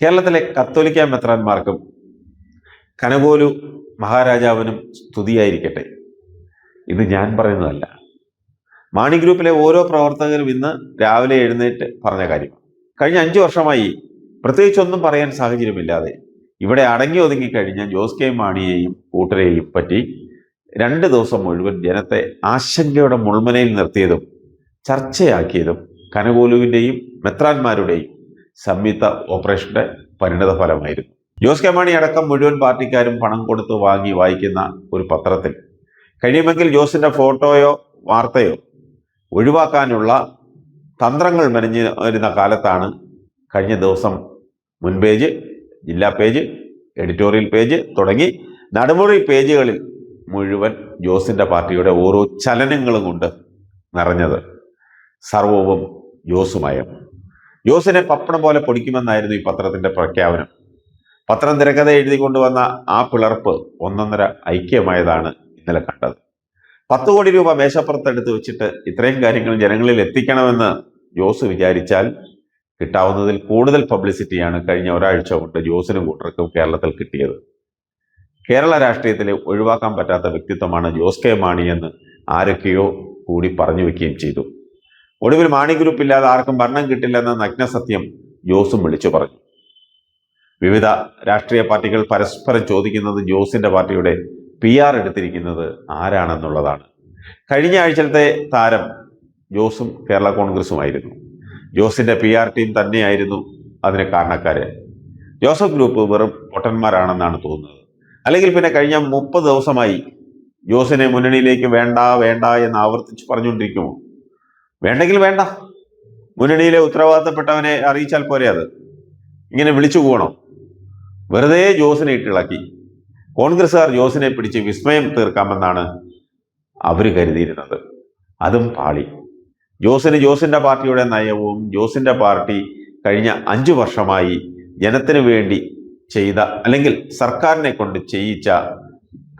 കേരളത്തിലെ കത്തോലിക്ക മെത്രാന്മാർക്കും കനകോലു മഹാരാജാവിനും സ്തുതിയായിരിക്കട്ടെ. ഇത് ഞാൻ പറയുന്നതല്ല. മാണി ഗ്രൂപ്പിലെ ഓരോ പ്രവർത്തകരും ഇന്ന് രാവിലെ എഴുന്നേറ്റ് പറഞ്ഞ കാര്യം. കഴിഞ്ഞ അഞ്ചു വർഷമായി പ്രത്യേകിച്ചൊന്നും പറയാൻ സാഹചര്യമില്ലാതെ ഇവിടെ അടങ്ങി ഒതുങ്ങി കഴിഞ്ഞ ജോസ് കെ മാണിയെയും കൂട്ടരെയും പറ്റി രണ്ട് ദിവസം മുഴുവൻ ജനത്തെ ആശങ്കയുടെ മുൾമനയിൽ നിർത്തിയതും ചർച്ചയാക്കിയതും കനകോലുവിന്റെയും മെത്രാന്മാരുടെയും സംയുക്ത ഓപ്പറേഷന്റെ പരിണത ഫലമായിരുന്നു. ജോസ് കെ മാണി അടക്കം മുഴുവൻ പാർട്ടിക്കാരും പണം കൊടുത്ത് വാങ്ങി വായിക്കുന്ന ഒരു പത്രത്തിൽ കഴിയുമെങ്കിൽ ജോസിന്റെ ഫോട്ടോയോ വാർത്തയോ ഒഴിവാക്കാനുള്ള തന്ത്രങ്ങൾ മെനഞ്ഞ് വരുന്ന കാലത്താണ് കഴിഞ്ഞ ദിവസം മുൻ പേജ് ജില്ലാ പേജ് എഡിറ്റോറിയൽ പേജ് തുടങ്ങി നടുമുറി പേജുകളിൽ മുഴുവൻ ജോസിന്റെ പാർട്ടിയുടെ ഓരോ ചലനങ്ങളും കൊണ്ട് നിറഞ്ഞത് സർവവും ജോസുമയം ജോസിനെ പപ്പടം പോലെ പൊടിക്കുമെന്നായിരുന്നു ഈ പത്രത്തിന്റെ പ്രഖ്യാപനം. പത്രം തിരക്കഥ എഴുതി കൊണ്ടുവന്ന ആ പിളർപ്പ് ഒന്നൊന്നര ഐക്യമായതാണ് ഇന്നലെ കണ്ടത്. പത്ത് കോടി രൂപ മേശപ്പുറത്തെടുത്ത് വെച്ചിട്ട് ഇത്രയും കാര്യങ്ങൾ ജനങ്ങളിൽ എത്തിക്കണമെന്ന് ജോസ് വിചാരിച്ചാൽ കിട്ടാവുന്നതിൽ കൂടുതൽ പബ്ലിസിറ്റിയാണ് കഴിഞ്ഞ ഒരാഴ്ച കൊണ്ട് ജോസിനും കൂട്ടർക്കും കേരളത്തിൽ കിട്ടിയത്. കേരള രാഷ്ട്രീയത്തിലെ ഒഴിവാക്കാൻ പറ്റാത്ത വ്യക്തിത്വമാണ് ജോസ് കെ മാണി എന്ന് ആരൊക്കെയോ കൂടി പറഞ്ഞു വെക്കുകയും ചെയ്തു. ഒടുവിൽ മാണി ഗ്രൂപ്പില്ലാതെ ആർക്കും ഭരണം കിട്ടില്ലെന്ന നഗ്നസത്യം ജോസും വിളിച്ചു പറഞ്ഞു. വിവിധ രാഷ്ട്രീയ പാർട്ടികൾ പരസ്പരം ചോദിക്കുന്നത് ജോസിന്റെ പാർട്ടിയുടെ പി ആർ എടുത്തിരിക്കുന്നത് ആരാണെന്നുള്ളതാണ്. കഴിഞ്ഞ ആഴ്ചത്തെ താരം ജോസും കേരള കോൺഗ്രസുമായിരുന്നു. ജോസിന്റെ പി ആർ ടീം തന്നെയായിരുന്നു അതിന് കാരണക്കാര്. ജോസഫ് ഗ്രൂപ്പ് വെറും പൊട്ടന്മാരാണെന്നാണ് തോന്നുന്നത്. അല്ലെങ്കിൽ പിന്നെ കഴിഞ്ഞ മുപ്പത് ദിവസമായി ജോസിനെ മുന്നണിയിലേക്ക് വേണ്ട വേണ്ട എന്ന് ആവർത്തിച്ച് പറഞ്ഞുകൊണ്ടിരിക്കുമോ? വേണ്ടെങ്കിൽ വേണ്ട. മുന്നണിയിലെ ഉത്തരവാദിത്തപ്പെട്ടവനെ അറിയിച്ചാൽ പോരെ അത്. ഇങ്ങനെ വിളിച്ചു പോകണോ വെറുതെ ജോസിനെ ഇട്ടിളക്കി. കോൺഗ്രസ്സുകാർ ജോസിനെ പിടിച്ച് വിസ്മയം തീർക്കാമെന്നാണ് അവർ കരുതിയിരുന്നത്. അതും പാളി. ജോസിന് ജോസിന്റെ പാർട്ടിയുടെ നയവും ജോസിന്റെ പാർട്ടി കഴിഞ്ഞ അഞ്ചു വർഷമായി ജനത്തിന് വേണ്ടി ചെയ്ത അല്ലെങ്കിൽ സർക്കാരിനെ കൊണ്ട് ചെയ്യിച്ച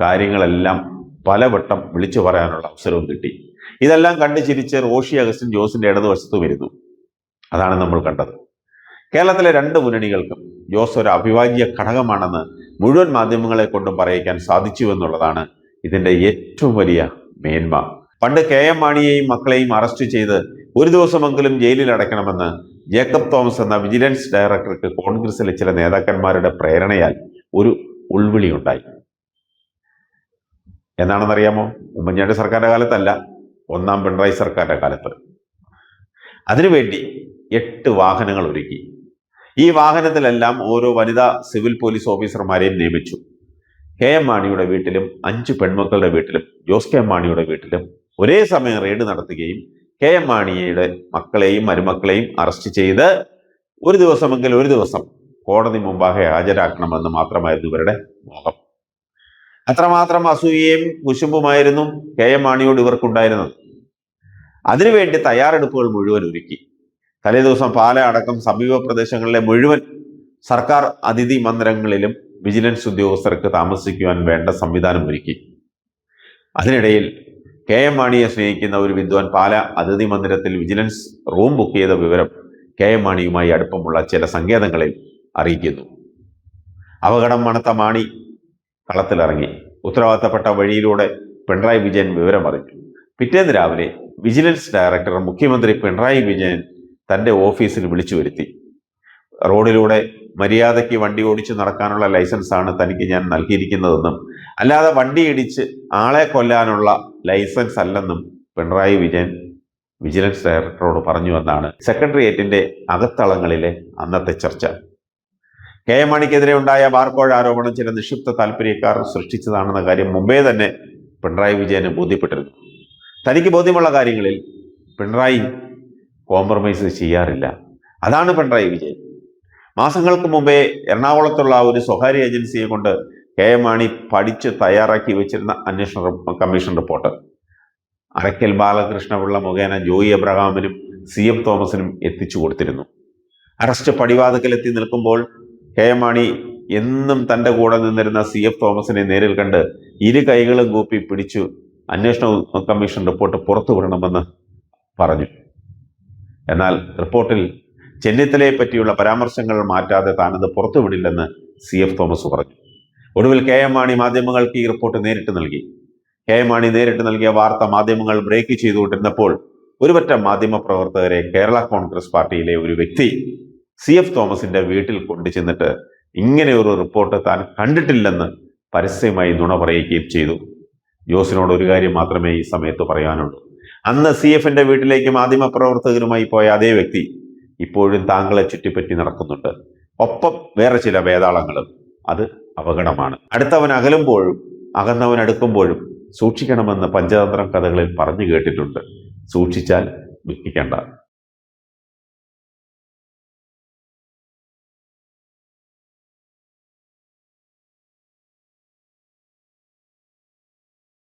കാര്യങ്ങളെല്ലാം പലവട്ടം വിളിച്ചു പറയാനുള്ള അവസരവും കിട്ടി. ഇതെല്ലാം കണ്ടു ചിരിച്ച് റോഷി അഗസ്റ്റിൻ ജോസിന്റെ ഇടതുവശത്ത് വരുന്നു. അതാണ് നമ്മൾ കണ്ടത്. കേരളത്തിലെ രണ്ട് മുന്നണികൾക്കും ജോസ് ഒരു അഭിവാജ്യ ഘടകമാണെന്ന് മുഴുവൻ മാധ്യമങ്ങളെ കൊണ്ടും പറയിക്കാൻ സാധിച്ചു എന്നുള്ളതാണ് ഇതിന്റെ ഏറ്റവും വലിയ മേന്മ. പണ്ട് കെ എം മാണിയെയും മക്കളെയും അറസ്റ്റ് ചെയ്ത് ഒരു ദിവസമെങ്കിലും ജയിലിൽ അടയ്ക്കണമെന്ന് ജേക്കബ് തോമസ് എന്ന വിജിലൻസ് ഡയറക്ടർക്ക് കോൺഗ്രസിലെ ചില നേതാക്കന്മാരുടെ പ്രേരണയാൽ ഒരു ഉൾവിളി ഉണ്ടായി. എന്നാണെന്നറിയാമോ ഉമ്മൻചാണ്ടി സർക്കാരിന്റെ കാലത്തല്ല. ഒന്നാം പിണറായി സർക്കാരിന്റെ കാലത്ത്. അതിനുവേണ്ടി എട്ട് വാഹനങ്ങൾ ഒരുക്കി. ഈ വാഹനത്തിലെല്ലാം ഓരോ വനിതാ സിവിൽ പോലീസ് ഓഫീസർമാരെയും നിയമിച്ചു. കെ എം മാണിയുടെ വീട്ടിലും അഞ്ച് പെൺമക്കളുടെ വീട്ടിലും ജോസ് കെ മാണിയുടെ വീട്ടിലും ഒരേ സമയം റെയ്ഡ് നടത്തുകയും കെ എം മാണിയുടെ മക്കളെയും മരുമക്കളെയും അറസ്റ്റ് ചെയ്ത് ഒരു ദിവസമെങ്കിൽ ഒരു ദിവസം കോടതി മുമ്പാകെ ഹാജരാക്കണമെന്ന് മാത്രമായിരുന്നു ഇവരുടെ മോഹം. അത്രമാത്രം അസൂയയും കുശുമ്പുമായിരുന്നു കെ എം മാണിയോട് ഇവർക്കുണ്ടായിരുന്നത്. അതിനുവേണ്ടി തയ്യാറെടുപ്പുകൾ മുഴുവൻ ഒരുക്കി. തലേദിവസം പാല അടക്കം സമീപ പ്രദേശങ്ങളിലെ മുഴുവൻ സർക്കാർ അതിഥി മന്ദിരങ്ങളിലും വിജിലൻസ് ഉദ്യോഗസ്ഥർക്ക് താമസിക്കുവാൻ വേണ്ട സംവിധാനം ഒരുക്കി. അതിനിടയിൽ കെ എം മാണിയെ സ്നേഹിക്കുന്ന ഒരു വിദ്വാൻ പാല അതിഥി മന്ദിരത്തിൽ വിജിലൻസ് റൂം ബുക്ക് ചെയ്ത വിവരം കെ എം മാണിയുമായി അടുപ്പമുള്ള ചില സങ്കേതങ്ങളിൽ അറിയിക്കുന്നു. അപകടം മണത്ത മാണി കളത്തിലിറങ്ങി. ഉത്തരവാദിത്തപ്പെട്ട വഴിയിലൂടെ പിണറായി വിജയൻ വിവരം അറിഞ്ഞു പിറ്റേന്ന് രാവിലെ വിജിലൻസ് ഡയറക്ടർ മുഖ്യമന്ത്രി പിണറായി വിജയൻ തന്റെ ഓഫീസിൽ വിളിച്ചു വരുത്തി. റോഡിലൂടെ മര്യാദയ്ക്ക് വണ്ടി ഓടിച്ച് നടക്കാനുള്ള ലൈസൻസാണ് തനിക്ക് ഞാൻ നൽകിയിരിക്കുന്നതെന്നും അല്ലാതെ വണ്ടി ഇടിച്ച് ആളെ കൊല്ലാനുള്ള ലൈസൻസ് അല്ലെന്നും പിണറായി വിജയൻ വിജിലൻസ് ഡയറക്ടറോട് പറഞ്ഞു എന്നാണ് സെക്രട്ടേറിയറ്റിന്റെ അകത്തളങ്ങളിലെ അന്നത്തെ ചർച്ച. കെ എം മാണിക്കെതിരെ ഉണ്ടായ ബാർക്കോഴ ആരോപണം ചില നിക്ഷിപ്ത താല്പര്യക്കാർ സൃഷ്ടിച്ചതാണെന്ന കാര്യം മുമ്പേ തന്നെ പിണറായി വിജയന് ബോധ്യപ്പെട്ടിരുന്നു. തനിക്ക് ബോധ്യമുള്ള കാര്യങ്ങളിൽ പിണറായി കോംപ്രമൈസ് ചെയ്യാറില്ല. അതാണ് പിണറായി വിജയൻ. മാസങ്ങൾക്ക് മുമ്പേ എറണാകുളത്തുള്ള ഒരു സ്വകാര്യ ഏജൻസിയെ കൊണ്ട് കെ എം മാണി പഠിച്ച് തയ്യാറാക്കി വെച്ചിരുന്ന അന്വേഷണ കമ്മീഷൻ റിപ്പോർട്ട്. അരക്കൽ ബാലകൃഷ്ണപിള്ള മുഖേന ജോയി എബ്രഹാമിനും സി എം തോമസിനും എത്തിച്ചു കൊടുത്തിരുന്നു. അറസ്റ്റ് പടിവാതിക്കലെത്തി നിൽക്കുമ്പോൾ കെ എം മാണി എന്നും തന്റെ കൂടെ നിന്നിരുന്ന സി എഫ് തോമസിനെ നേരിൽ കണ്ട് ഇരു കൈകളും കൂപ്പി പിടിച്ചു അന്വേഷണ കമ്മീഷൻ റിപ്പോർട്ട് പുറത്തു വിടണമെന്ന് പറഞ്ഞു. എന്നാൽ റിപ്പോർട്ടിൽ ചെന്നിത്തലയെ പറ്റിയുള്ള പരാമർശങ്ങൾ മാറ്റാതെ താനത് പുറത്തുവിടില്ലെന്ന് സി എഫ് തോമസ് പറഞ്ഞു. ഒടുവിൽ കെ എം മാണി മാധ്യമങ്ങൾക്ക് ഈ റിപ്പോർട്ട് നേരിട്ട് നൽകി. കെ എം മാണി നേരിട്ട് നൽകിയ വാർത്ത മാധ്യമങ്ങൾ ബ്രേക്ക് ചെയ്തുകൊണ്ടിരുന്നപ്പോൾ ഒരുപറ്റം മാധ്യമ പ്രവർത്തകരെ കേരള കോൺഗ്രസ് പാർട്ടിയിലെ ഒരു വ്യക്തി സി എഫ് തോമസിന്റെ വീട്ടിൽ കൊണ്ടു ചെന്നിട്ട് ഇങ്ങനെ ഒരു റിപ്പോർട്ട് താൻ കണ്ടിട്ടില്ലെന്ന് പരസ്യമായി നുണ പറയുകയും ചെയ്തു. ജോസിനോട് ഒരു കാര്യം മാത്രമേ ഈ സമയത്ത് പറയാനുള്ളൂ. അന്ന് സി എഫിന്റെ വീട്ടിലേക്ക് മാധ്യമ പ്രവർത്തകരുമായി പോയ അതേ വ്യക്തി ഇപ്പോഴും താങ്കളെ ചുറ്റിപ്പറ്റി നടക്കുന്നുണ്ട്. ഒപ്പം വേറെ ചില വേതാളങ്ങളും അത് അപകടമാണ്. അടുത്തവൻ അകലുമ്പോഴും അകന്നവൻ അടുക്കുമ്പോഴും സൂക്ഷിക്കണമെന്ന് പഞ്ചതന്ത്രം കഥകളിൽ പറഞ്ഞു കേട്ടിട്ടുണ്ട്. സൂക്ഷിച്ചാൽ ദുഃഖിക്കേണ്ട.